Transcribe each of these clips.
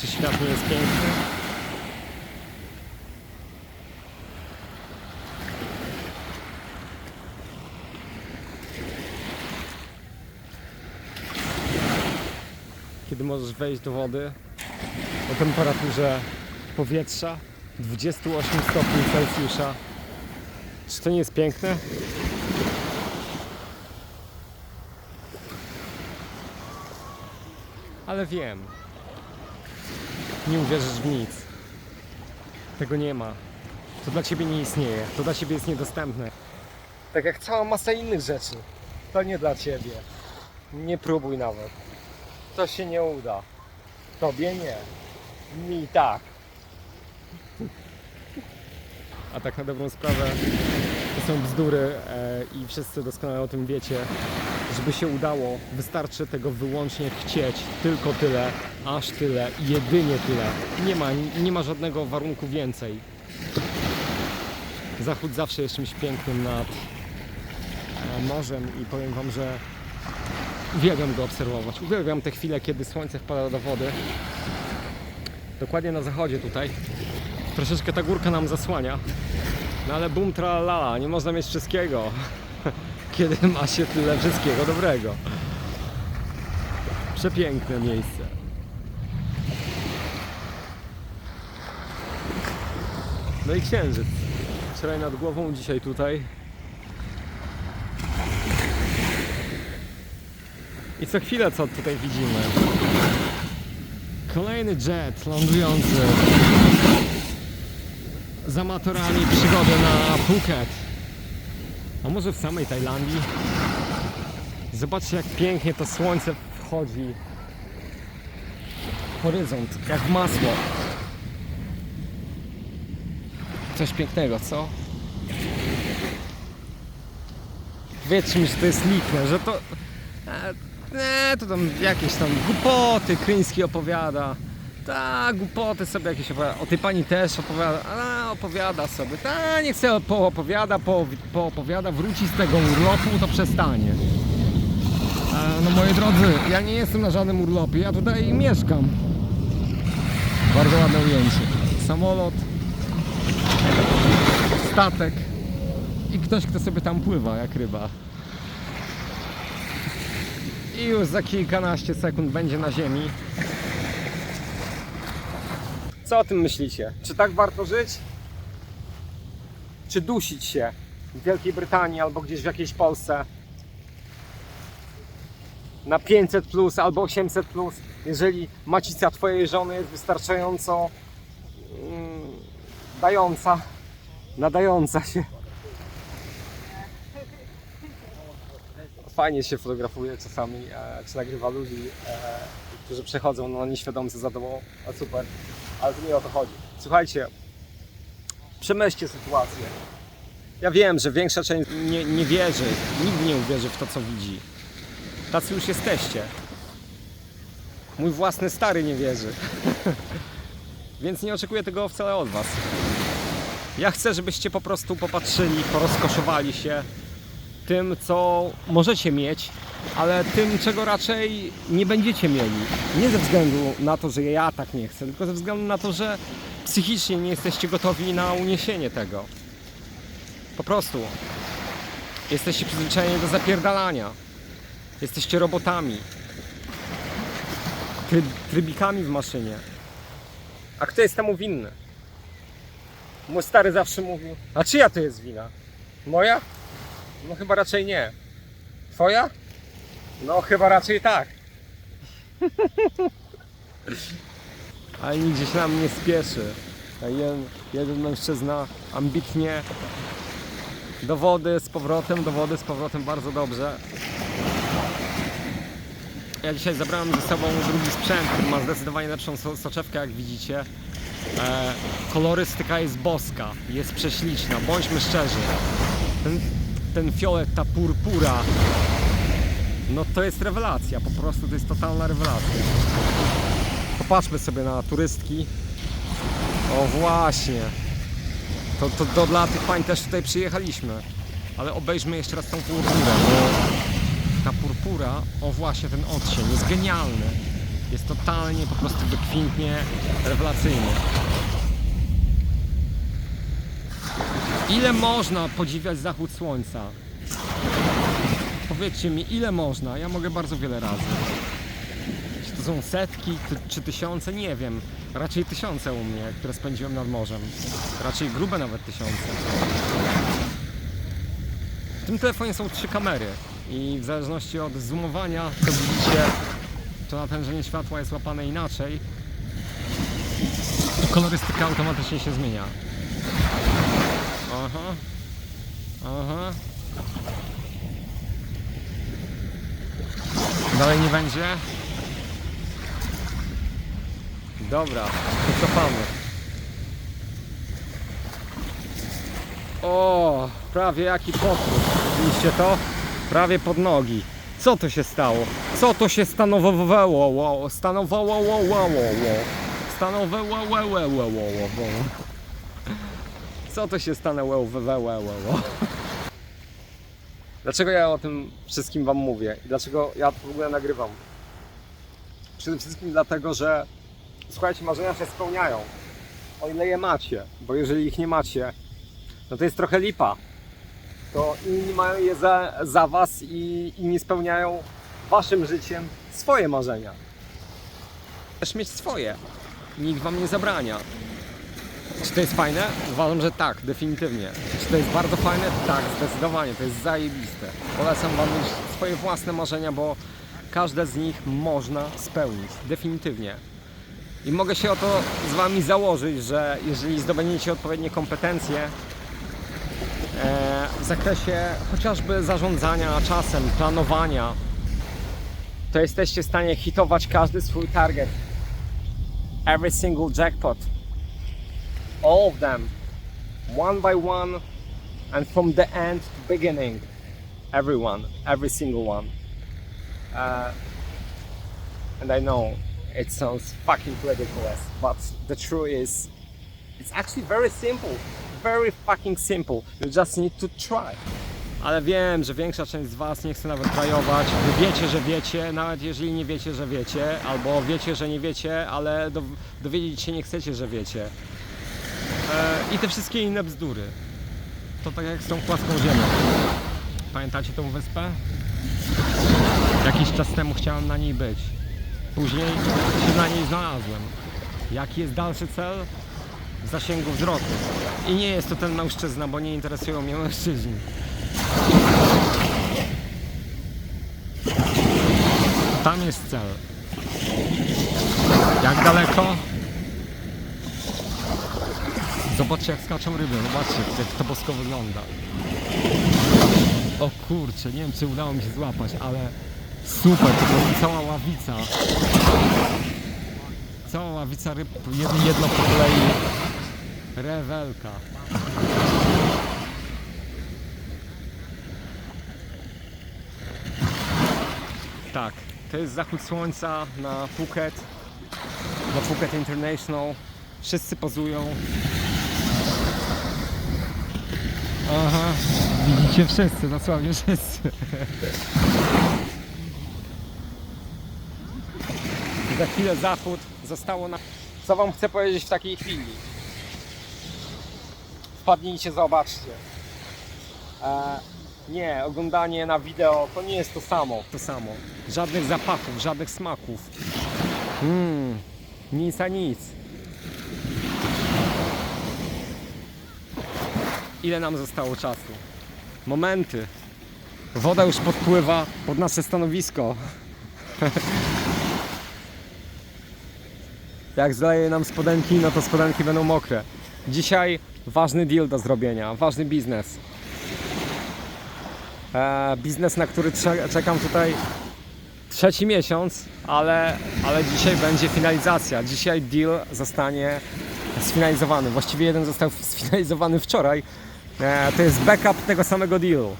Czy świat nie jest piękny? Kiedy możesz wejść do wody o temperaturze powietrza 28 stopni Celsjusza. Czy to nie jest piękne? Ale wiem. Nie uwierzysz w nic. Tego nie ma. To dla ciebie nie istnieje. To dla ciebie jest niedostępne. Tak jak cała masa innych rzeczy. To nie dla ciebie. Nie próbuj nawet. To się nie uda. Tobie nie. Mi tak. A tak na dobrą sprawę to są bzdury e, i wszyscy doskonale o tym wiecie. Żeby się udało, wystarczy tego wyłącznie chcieć. Tylko tyle, aż tyle, jedynie tyle. Nie ma, nie ma żadnego warunku więcej. Zachód zawsze jest czymś pięknym nad e, morzem i powiem Wam, że uwielbiam go obserwować. Uwielbiam te chwile, kiedy słońce wpada do wody. Dokładnie na zachodzie tutaj. Troszeczkę ta górka nam zasłania. No ale bum tralala, nie można mieć wszystkiego. Kiedy ma się tyle wszystkiego dobrego. Przepiękne miejsce. No i księżyc. Wczoraj nad głową, dzisiaj tutaj. I co chwilę co tutaj widzimy. Kolejny jet lądujący z amatorami przygody na Phuket. A może w samej Tajlandii? Zobaczcie jak pięknie to słońce wchodzi. w Horyzont, jak masło. Coś pięknego, co? Wiecie że to jest lipne, że to... E, nie, to tam jakieś tam głupoty Kryński opowiada. Tak, głupoty sobie jakieś opowiada. O tej pani też opowiada. Opowiada sobie. Ta, niech sobie poopowiada, po, poopowiada, wróci z tego urlopu, to przestanie. No moi drodzy, ja nie jestem na żadnym urlopie, ja tutaj mieszkam. Bardzo ładne ujęcie. Samolot, statek i ktoś, kto sobie tam pływa jak ryba. I już za kilkanaście sekund będzie na ziemi. Co o tym myślicie? Czy tak warto żyć? Czy dusić się w Wielkiej Brytanii albo gdzieś w jakiejś Polsce na 500 plus albo 800 plus, jeżeli macica twojej żony jest wystarczająco mm, dająca, nadająca się. Fajnie się fotografuje czasami, e, czy nagrywa ludzi, e, którzy przechodzą no, nieświadomcy za tobą, a super, ale to nie o to chodzi. Słuchajcie, przemyślcie sytuację. Ja wiem, że większa część nie, nie wierzy, nigdy nie uwierzy w to, co widzi. Tacy już jesteście. Mój własny stary nie wierzy. Więc nie oczekuję tego wcale od Was. Ja chcę, żebyście po prostu popatrzyli, porozkoszowali się tym, co możecie mieć, ale tym, czego raczej nie będziecie mieli. Nie ze względu na to, że ja tak nie chcę, tylko ze względu na to, że psychicznie nie jesteście gotowi na uniesienie tego. Po prostu. Jesteście przyzwyczajeni do zapierdalania. Jesteście robotami. Tryb, trybikami w maszynie. A kto jest temu winny? Mój stary zawsze mówił, a czyja to jest wina? Moja? No chyba raczej nie. Twoja? No chyba raczej tak. Ale nigdzie się nam nie spieszy. A jeden, jeden mężczyzna ambitnie do wody z powrotem, do wody z powrotem bardzo dobrze. Ja dzisiaj zabrałem ze sobą drugi sprzęt, ma zdecydowanie lepszą so soczewkę, jak widzicie. E, kolorystyka jest boska, jest prześliczna, bądźmy szczerzy. Ten, ten fiolet, ta purpura, no to jest rewelacja, po prostu to jest totalna rewelacja. Popatrzmy sobie na turystki. O właśnie. To, to, to dla tych pań też tutaj przyjechaliśmy. Ale obejrzmy jeszcze raz tą purpurę, bo ta purpura, o właśnie ten odcień, jest genialny. Jest totalnie, po prostu wykwintnie, rewelacyjnie. Ile można podziwiać zachód słońca? Powiedzcie mi, ile można? Ja mogę bardzo wiele razy. Czy to są setki, czy tysiące? Nie wiem. Raczej tysiące u mnie, które spędziłem nad morzem. Raczej grube nawet tysiące. W tym telefonie są trzy kamery i w zależności od zoomowania, to widzicie, to natężenie światła jest łapane inaczej. Kolorystyka automatycznie się zmienia. Aha. Aha. Dalej nie będzie? Dobra, to cofamy. O, prawie jaki potwór. Widzieliście to? Prawie pod nogi. Co to się stało? Co to się stanowowało? Stanowowało? Stanowowało? Co to się stanęło? Dlaczego ja o tym wszystkim Wam mówię? I dlaczego ja to w ogóle nagrywam? Przede wszystkim dlatego, że słuchajcie, marzenia się spełniają. O ile je macie, bo jeżeli ich nie macie, no to jest trochę lipa. To inni mają je za, za Was i inni spełniają Waszym życiem swoje marzenia. Też mieć swoje. Nikt Wam nie zabrania. Czy to jest fajne? Uważam, że tak, definitywnie. Czy to jest bardzo fajne? Tak, zdecydowanie. To jest zajebiste. Polecam Wam mieć swoje własne marzenia, bo każde z nich można spełnić. Definitywnie. I mogę się o to z Wami założyć, że jeżeli zdobędziecie odpowiednie kompetencje e, w zakresie chociażby zarządzania czasem, planowania, to jesteście w stanie hitować każdy swój target. Every single jackpot. All of them. One by one and from the end to beginning. Everyone. Every single one. Uh, and I know it sounds fucking ridiculous, but the truth is, it's actually very simple. Very fucking simple. You just need to try. Ale wiem, że większa część z Was nie chce nawet trajować. Wy wiecie, że wiecie, nawet jeżeli nie wiecie, że wiecie, albo wiecie, że nie wiecie, ale do, dowiedzieć się nie chcecie, że wiecie. E, I te wszystkie inne bzdury. To tak jak z tą płaską ziemią. Pamiętacie tą wyspę? Jakiś czas temu chciałem na niej być. Później się na niej znalazłem. Jaki jest dalszy cel? W zasięgu wzroku. I nie jest to ten mężczyzna, bo nie interesują mnie mężczyźni. Tam jest cel. Jak daleko? Zobaczcie jak skaczą ryby, zobaczcie jak to bosko wygląda. O kurczę, nie wiem czy udało mi się złapać, ale super, to była cała ławica. Cała ławica ryb, jedno, jedno po kolei. Rewelka. Tak, to jest zachód słońca na Phuket, na Phuket International. Wszyscy pozują. Aha, widzicie wszyscy, dosłownie wszyscy. Za chwilę zachód zostało na... Co wam chcę powiedzieć w takiej chwili? Wpadnijcie, zobaczcie. E, nie, oglądanie na wideo to nie jest to samo. To samo. Żadnych zapachów, żadnych smaków. Mmm, nic a nic. Ile nam zostało czasu? Momenty. Woda już podpływa pod nasze stanowisko. Jak zleje nam spodenki, no to spodenki będą mokre. Dzisiaj ważny deal do zrobienia, ważny biznes. E, biznes, na który cze- czekam tutaj trzeci miesiąc, ale, ale dzisiaj będzie finalizacja. Dzisiaj deal zostanie sfinalizowany. Właściwie jeden został sfinalizowany wczoraj. E, to jest backup tego samego dealu.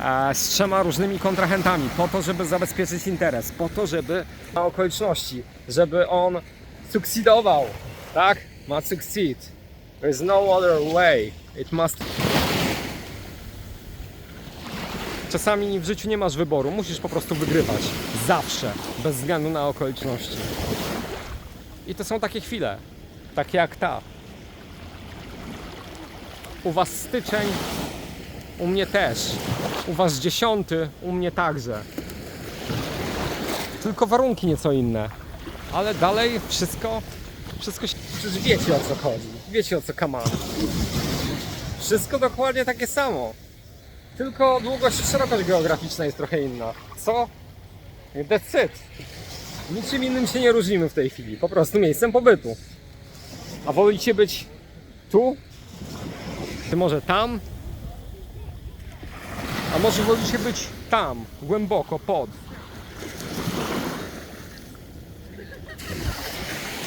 E, z trzema różnymi kontrahentami, po to, żeby zabezpieczyć interes, po to, żeby na okoliczności, żeby on sukcedował, tak? Ma succeed. There is no other way. It must. Czasami w życiu nie masz wyboru, musisz po prostu wygrywać. Zawsze, bez względu na okoliczności. I to są takie chwile, takie jak ta. U Was styczeń, u mnie też. U Was dziesiąty, u mnie także. Tylko warunki nieco inne. Ale dalej wszystko, wszystko się... Przecież wiecie o co chodzi. Wiecie o co kama. Wszystko dokładnie takie samo. Tylko długość i szerokość geograficzna jest trochę inna. Co? That's it. Niczym innym się nie różnimy w tej chwili. Po prostu miejscem pobytu. A wolicie być tu? Może tam? A może wolicie być tam, głęboko, pod?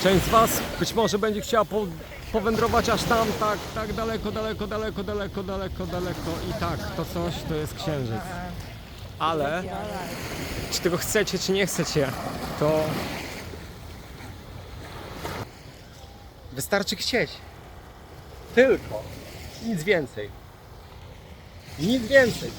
Część z Was być może będzie chciała po, powędrować aż tam, tak, tak daleko, daleko, daleko, daleko, daleko, daleko i tak, to coś to jest księżyc. Ale czy tego chcecie, czy nie chcecie, to wystarczy chcieć. Tylko. Nic więcej. Nic więcej.